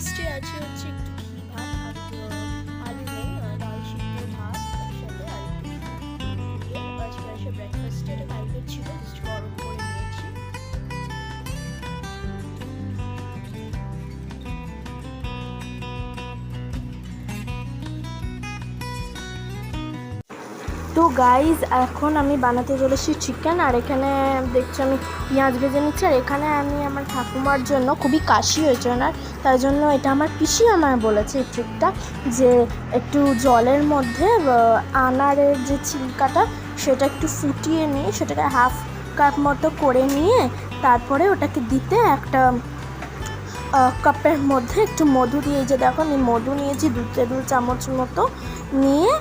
ব্রেকফাস্টে আছে হচ্ছে একটু তো গাইজ এখন আমি বানাতে চলেছি চিকেন আর এখানে দেখছি আমি পেঁয়াজ ভেজে নিচ্ছি, আর এখানে আমি আমার ঠাকুমার জন্য খুবই কাশি হয়েছে ওনার, তার জন্য এটা আমার পিসি আমার বলেছে এই ট্রিকটা যে একটু জলের মধ্যে আনারের যে চিল্কাটা সেটা একটু ফুটিয়ে নিয়ে, সেটাকে হাফ কাপ মতো করে নিয়ে, তারপরে ওটাকে দিতে একটা কাপের মধ্যে একটু মধু দিয়ে যে দেখো, আমি মধু নিয়েছি, দু টেবিল চামচ মতো নিয়ে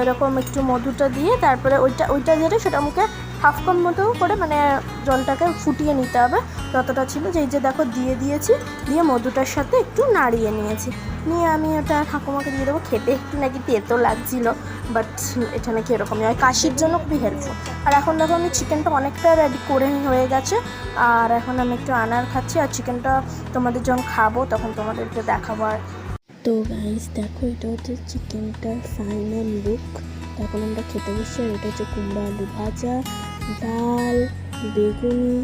এরকম একটু মধুটা দিয়ে, তারপরে ওইটা ওইটা যেটা সেটা মুখে হাফ কাপ মতো করে মানে জলটাকে ফুটিয়ে নিতে হবে যতটা ছিল যে এই যে দেখো দিয়ে দিয়েছি, দিয়ে মধুটার সাথে একটু নাড়িয়ে নিয়েছি। নিয়ে আমি ওটা ঠাকুমাকে দিয়ে দেবো, খেতে একটু নাকি তেতো লাগছিল বাট এটা নাকি এরকমই হয়। কাশির জন্য খুবই হেল্পফুল আর এখন দেখো আমি চিকেনটা অনেকটা রেডি করে হয়ে গেছে, আর এখন আমি একটু আনার খাচ্ছি, আর চিকেনটা তোমাদের যখন খাব তখন তোমাদেরকে দেখাবো আর। তো গাইস দেখো এটা হচ্ছে চিকেনটার ফাইনাল লুক এখন আমরা খেতে বসছি, আর এটা হচ্ছে কুমড়ো আলু ভাজা, ডাল, বেগুনি,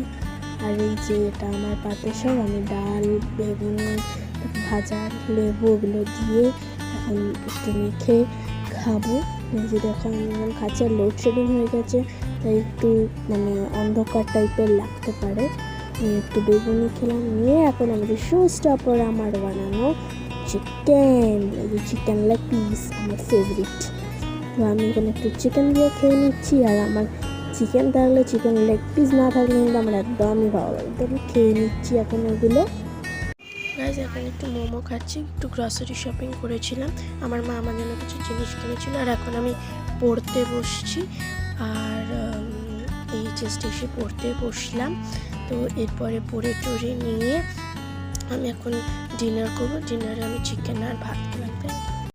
আর এই যে এটা আমার পাতে সব, আমি ডাল, বেগুনি, ভাজা, লেবু ওগুলো দিয়ে এখন একটু মেখে খাব। যে দেখো, আমি এখন খাচ্ছি, আর লোডশেডিং হয়ে গেছে, তাই একটু মানে অন্ধকার টাইপের লাগতে পারে। একটু বেগুনি খেলাম, নিয়ে এখন আমাদের শো স্টপার আমার বানানো চিকেন চিকেন লেগ পিস আমার ফেভারিট তো আমি এখানে একটু চিকেন দিয়ে খেয়ে নিচ্ছি আর আমার চিকেন থাকলে চিকেন লেগ পিস না থাকলে কিন্তু আমার একদমই ভালো লাগে তো আমি খেয়ে নিচ্ছি এখন ওগুলো গাইজ এখন একটু মোমো খাচ্ছি একটু গ্রসারি শপিং করেছিলাম। আমার মা আমার জন্য কিছু জিনিস কিনেছিল আর এখন আমি পড়তে বসছি। আর উম, এই জাস্ট এসে পড়তে বসলাম। তো এরপরে পড়ে টড়ে নিয়ে আমি এখন ডিনার করব। ডিনারে আমি চিকেন আর ভাত খেলাম।